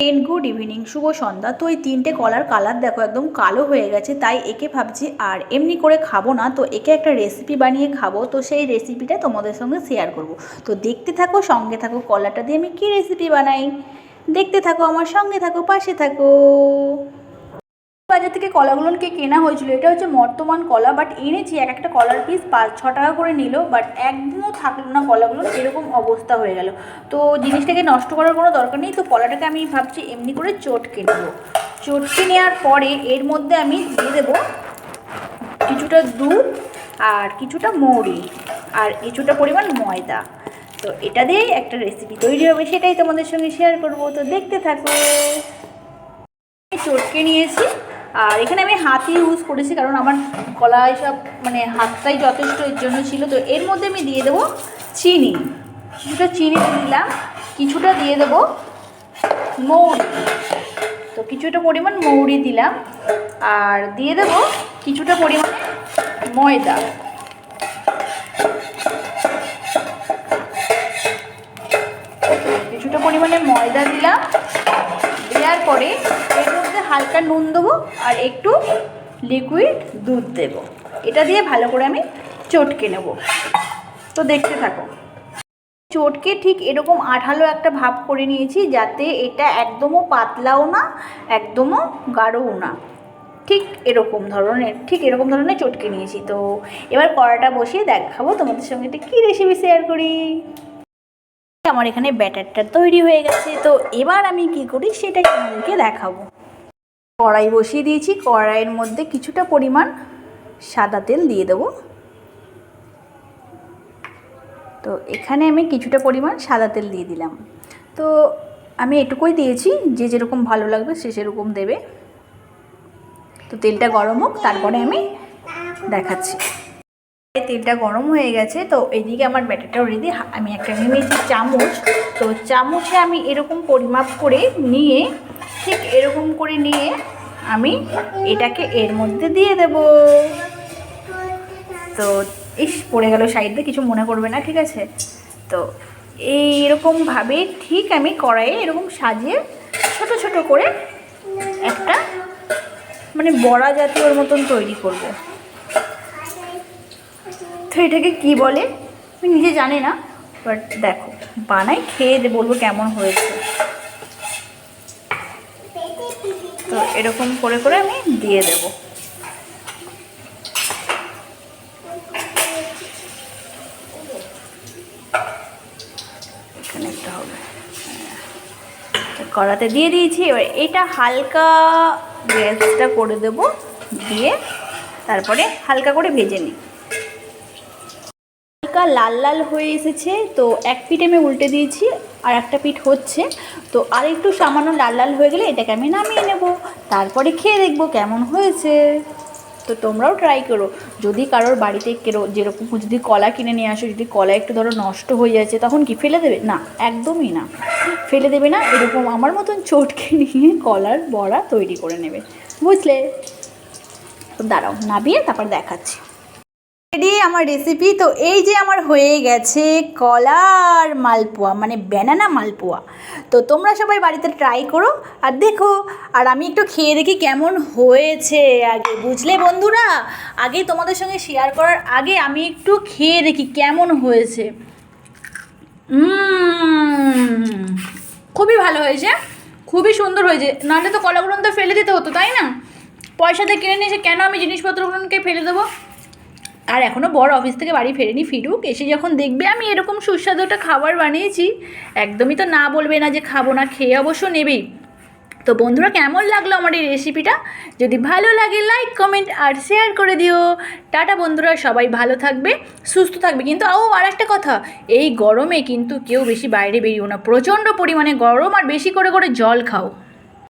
Ten good evening শুভ সন্ধ্যা। তো এই তিনটে কলার কালার দেখো, একদম কালো হয়ে গেছে, তাই একে ভাবছি আর এমনি করে খাব না। তো একে একটা রেসিপি বানিয়ে খাব, তো সেই রেসিপিটা তোমাদের সঙ্গে শেয়ার করব। তো দেখতে থাকো, সঙ্গে থাকো কলাটা দিয়ে আমি কী রেসিপি বানাই? দেখতে থাকো, আমার সঙ্গে থাকো, পাশে থাকো। বাজার থেকে কলাগুলোকে কেনা হয়েছিল, এটা হচ্ছে বর্তমান কলা বাট এনেছি এক একটা কলার পিস পাঁচ, ছ টাকা করে নিল বাট একদিনও থাকল না কলাগুলো এরকম অবস্থা হয়ে গেল। তো জিনিসটাকে নষ্ট করার কোনো দরকার নেই, তো কলাটাকে আমি ভাবছি এমনি করে চটকে নেব। চটকে নেওয়ার পরে এর মধ্যে আমি দিয়ে দেবো কিছুটা দুধ আর কিছুটা মৌরি আর কিছুটা পরিমাণ ময়দা। তো এটা দিয়েই একটা রেসিপি তৈরি হবে, সেটাই তোমাদের সঙ্গে শেয়ার করব, তো দেখতে থাকো। চটকে নিয়েছি। আর এখানে আমি হাতই ইউজ করেছি কারণ আমার গলায় সব মানে হাতটাই যথেষ্ট এর জন্য ছিল। তো এর মধ্যে আমি দিয়ে দেবো চিনি। কিছুটা চিনি দিলাম, কিছুটা দিয়ে দেবো মৌরি। তো কিছুটা পরিমাণ মৌরি দিলাম, আর দিয়ে দেবো কিছুটা পরিমাণ ময়দা। কিছুটা পরিমাণে ময়দা দিলাম, দেওয়ার পরে হালকা নুন দেবো আর একটু লিকুইড দুধ দেবো। এটা দিয়ে ভালো করে আমি চটকে নেব। তো দেখতে থাকো। চটকে ঠিক এরকম আঠালো একটা ভাব করে নিয়েছি যাতে এটা একদমও পাতলাও না, একদমও গাঢ়ও না। ঠিক এরকম ধরনের, ঠিক এরকম ধরনের চটকে নিয়েছি। তো এবার কড়াটা বসিয়ে দেখাবো তোমাদের সঙ্গে এটা কী রেসিপি শেয়ার করি। আমার এখানে ব্যাটারটা তৈরি হয়ে গেছে। তো এবার আমি কি করি সেটাই তোমাদেরকে দেখাবো। কড়াই বসিয়ে দিয়েছি। কড়াইয়ের মধ্যে কিছুটা পরিমাণ সাদা তেল দিয়ে দেবো। তো এখানে আমি কিছুটা পরিমাণ সাদা তেল দিয়ে দিলাম। তো আমি এটুকুই দিয়েছি, যে যেরকম ভালো লাগবে সে সেরকম দেবে। তো তেলটা গরম হোক, তারপরে আমি দেখাচ্ছি। তেলটা গরম হয়ে গেছে, তো এদিকে আমার ব্যাটারটাও রেডি আমি একটা নিয়েছি চামচ। তো চামচে আমি এরকম পরিমাপ করে নিয়ে ঠিক এরকম করে নিয়ে আমি এটাকে এর মধ্যে দিয়ে দেব। তো ইস, পড়ে গেল সাইডে কিছু মনে করবে না, ঠিক আছে? তো এই এরকমভাবে ঠিক আমি কড়াইয়ে এরকম সাজিয়ে ছোট ছোট করে একটা মানে বড়া জাতীয়র মতন তৈরি করব। তো এটাকে কি বলে? আমি নিজে জানি না বাট দেখো, বানাই, খেয়ে বলব কেমন হয়েছে। তো এরকম করে করে আমি দিয়ে দেব। এখানে হবে। কড়াতে দিয়ে দিয়েছি। এবার এটা হালকা গ্যাসটা করে দেব। দিয়ে তারপরে হালকা করে ভেজে নিই। হালকা লাল লাল হয়ে এসেছে, তো এক পিঠ আমি উল্টে দিয়েছি আর একটা পিঠ হচ্ছে। তো আর একটু সামান্য লাল লাল হয়ে গেলে এটাকে আমি নামিয়ে নেব। তারপরে খেয়ে দেখব কেমন হয়েছে। তো তোমরাও ট্রাই করো। যদি কারোর বাড়িতে কেরো, যেরকম যদি কলা কিনে নিয়ে আসো, যদি কলা একটু ধরো নষ্ট হয়ে যাচ্ছে, তখন কি ফেলে দেবে? না, একদমই না। ফেলে দেবে না, এরকম আমার মতন চটকে নিয়ে কলার বড়া তৈরি করে নেবে। বুঝলে? দাঁড়াও, নাবিয়ে তারপর দেখাচ্ছি। রেডি আমার রেসিপি তো এই যে আমার হয়ে গেছে কলার মালপোয়া মানে ব্যানানা মালপোয়া। তো তোমরা সবাই বাড়িতে ট্রাই করো আর দেখো। আর আমি একটু খেয়ে দেখি কেমন হয়েছে আগে। বুঝলে বন্ধুরা? আগে তোমাদের সঙ্গে শেয়ার করার আগে আমি একটু খেয়ে দেখি কেমন হয়েছে। খুবই ভালো হয়েছে। খুবই সুন্দর হয়েছে। নাহলে তো কলাগুলো তো ফেলে দিতে হতো, তাই না? পয়সাতে কিনে নিয়েছে কেন আমি জিনিসপত্রগুলোকে ফেলে দেবো? আর এখনও বড় অফিস থেকে বাড়ি ফেরেনি ফিরুক। এসে যখন দেখবে আমি এরকম সুস্বাদু একটা খাবার বানিয়েছি, একদমই তো না বলবে না যে খাব না, খেয়ে অবশ্য নেবেই। তো বন্ধুরা, কেমন লাগল আমার এই রেসিপিটা যদি ভালো লাগে লাইক কমেন্ট আর শেয়ার করে দিও। টাটা বন্ধুরা, সবাই ভালো থাকবে, সুস্থ থাকবে। কিন্তু, ও আর একটা কথা, এই গরমে কিন্তু কেউ বেশি বাইরে বেরিও না। প্রচণ্ড পরিমাণে গরম আর বেশি করে করে জল খাও।